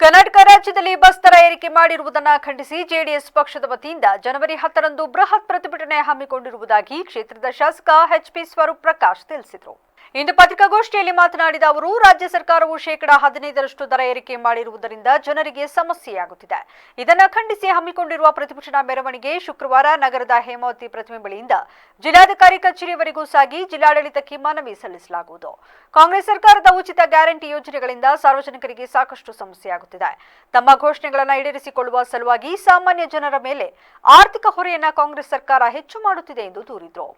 ಕರ್ನಾಟಕ ರಾಜ್ಯದಲ್ಲಿ ಬಸ್ ದರ ಏರಿಕೆ ಮಾಡಿರುವುದನ್ನು ಖಂಡಿಸಿ ಜೆಡಿಎಸ್ ಪಕ್ಷದ ವತಿಯಿಂದ ಜನವರಿ ಹತ್ತರಂದು ಬೃಹತ್ ಪ್ರತಿಭಟನೆ ಹಮ್ಮಿಕೊಂಡಿರುವುದಾಗಿ ಕ್ಷೇತ್ರದ ಶಾಸಕ ಎಚ್ಪಿ ಸ್ವರೂಪ್ ಪ್ರಕಾಶ್ ತಿಳಿಸಿದರು. ಇಂದು ಪತ್ರಿಕಾಗೋಷ್ಠಿಯಲ್ಲಿ ಮಾತನಾಡಿದ ಅವರು, ರಾಜ್ಯ ಸರ್ಕಾರವು ಶೇಕಡಾ ಹದಿನೈದರಷ್ಟು ದರ ಏರಿಕೆ ಮಾಡಿರುವುದರಿಂದ ಜನರಿಗೆ ಸಮಸ್ಯೆಯಾಗುತ್ತಿದೆ. ಇದನ್ನು ಖಂಡಿಸಿ ಹಮ್ಮಿಕೊಂಡಿರುವ ಪ್ರತಿಭಟನಾ ಮೆರವಣಿಗೆ ಶುಕ್ರವಾರ ನಗರದ ಹೇಮಾವತಿ ಪ್ರತಿಮೆ ಬಳಿಯಿಂದ ಜಿಲ್ಲಾಧಿಕಾರಿ ಕಚೇರಿಯವರೆಗೂ ಸಾಗಿ ಜಿಲ್ಲಾಡಳಿತಕ್ಕೆ ಮನವಿ ಸಲ್ಲಿಸಲಾಗುವುದು ಕಾಂಗ್ರೆಸ್ ಸರ್ಕಾರದ ಉಚಿತ ಗ್ಯಾರಂಟಿ ಯೋಜನೆಗಳಿಂದ ಸಾರ್ವಜನಿಕರಿಗೆ ಸಾಕಷ್ಟು ಸಮಸ್ಯೆಯಾಗುತ್ತಿದೆ. ತಮ್ಮ ಘೋಷಣೆಗಳನ್ನು ಈಡೇರಿಸಿಕೊಳ್ಳುವ ಸಲುವಾಗಿ ಸಾಮಾನ್ಯ ಜನರ ಮೇಲೆ ಆರ್ಥಿಕ ಹೊರೆಯನ್ನ ಕಾಂಗ್ರೆಸ್ ಸರ್ಕಾರ ಹೆಚ್ಚು ಮಾಡುತ್ತಿದೆ ಎಂದು ದೂರಿದರು.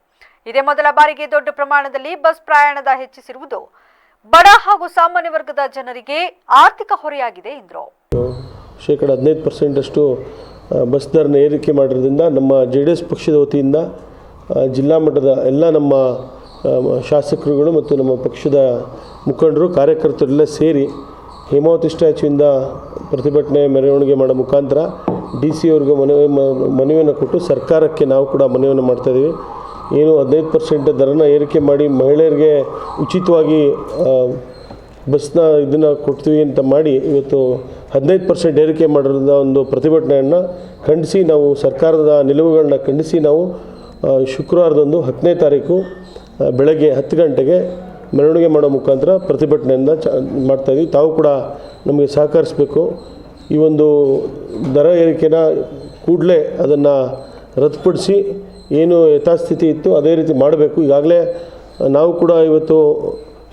ಇದೇ ಮೊದಲ ಬಾರಿಗೆ ದೊಡ್ಡ ಪ್ರಮಾಣದಲ್ಲಿ ಬಸ್ ಪ್ರಯಾಣದ ಹೆಚ್ಚಿಸಿರುವುದು ಬಡ ಹಾಗೂ ಸಾಮಾನ್ಯ ವರ್ಗದ ಜನರಿಗೆ ಆರ್ಥಿಕ ಹೊರೆಯಾಗಿದೆ ಎಂದರು ಶೇಕಡ ಹದಿನೈದು ಪರ್ಸೆಂಟಷ್ಟು ಬಸ್ ದರನ ಏರಿಕೆ ಮಾಡಿರೋದ್ರಿಂದ ನಮ್ಮ ಜೆ ಡಿ ಎಸ್ ಪಕ್ಷದ ವತಿಯಿಂದ ಜಿಲ್ಲಾ ಮಟ್ಟದ ಎಲ್ಲ ನಮ್ಮ ಶಾಸಕರುಗಳು ಮತ್ತು ನಮ್ಮ ಪಕ್ಷದ ಮುಖಂಡರು, ಕಾರ್ಯಕರ್ತರೆಲ್ಲ ಸೇರಿ ಹೇಮಾವತಿ ಸ್ಟ್ಯಾಚ್ಯೂಯಿಂದ ಪ್ರತಿಭಟನೆ ಮೆರವಣಿಗೆ ಮಾಡೋ ಮುಖಾಂತರ ಡಿ ಸಿ ಅವ್ರಿಗೆ ಮನವಿ ಮನವಿಯನ್ನು ಕೊಟ್ಟು ಸರ್ಕಾರಕ್ಕೆ ನಾವು ಕೂಡ ಮನವಿಯನ್ನು ಮಾಡ್ತಾಯಿದ್ದೀವಿ ಏನು ಹದಿನೈದು ಪರ್ಸೆಂಟ್ ದರನ ಏರಿಕೆ ಮಾಡಿ ಮಹಿಳೆಯರಿಗೆ ಉಚಿತವಾಗಿ ಬಸ್ನ ಇದನ್ನು ಕೊಡ್ತೀವಿ ಅಂತ ಮಾಡಿ ಇವತ್ತು ಹದಿನೈದು ಪರ್ಸೆಂಟ್ ಏರಿಕೆ ಮಾಡಿರೋದ ಒಂದು ಪ್ರತಿಭಟನೆಯನ್ನು ಖಂಡಿಸಿ ನಾವು ಸರ್ಕಾರದ ನಿಲುವುಗಳನ್ನ ಖಂಡಿಸಿ ನಾವು ಶುಕ್ರವಾರದಂದು ಹತ್ತನೇ ತಾರೀಕು ಬೆಳಗ್ಗೆ ಹತ್ತು ಗಂಟೆಗೆ ಮೆರವಣಿಗೆ ಮಾಡೋ ಮುಖಾಂತರ ಪ್ರತಿಭಟನೆಯಿಂದ ಚ ಮಾಡ್ತಾಯಿದ್ವಿ ತಾವು ಕೂಡ ನಮಗೆ ಸಹಕರಿಸಬೇಕು. ಈ ಒಂದು ದರ ಏರಿಕೆನ ಕೂಡಲೇ ಅದನ್ನು ರದ್ದುಪಡಿಸಿ ಏನು ಯಥಾಸ್ಥಿತಿ ಇತ್ತು ಅದೇ ರೀತಿ ಮಾಡಬೇಕು. ಈಗಾಗಲೇ ನಾವು ಕೂಡ ಇವತ್ತು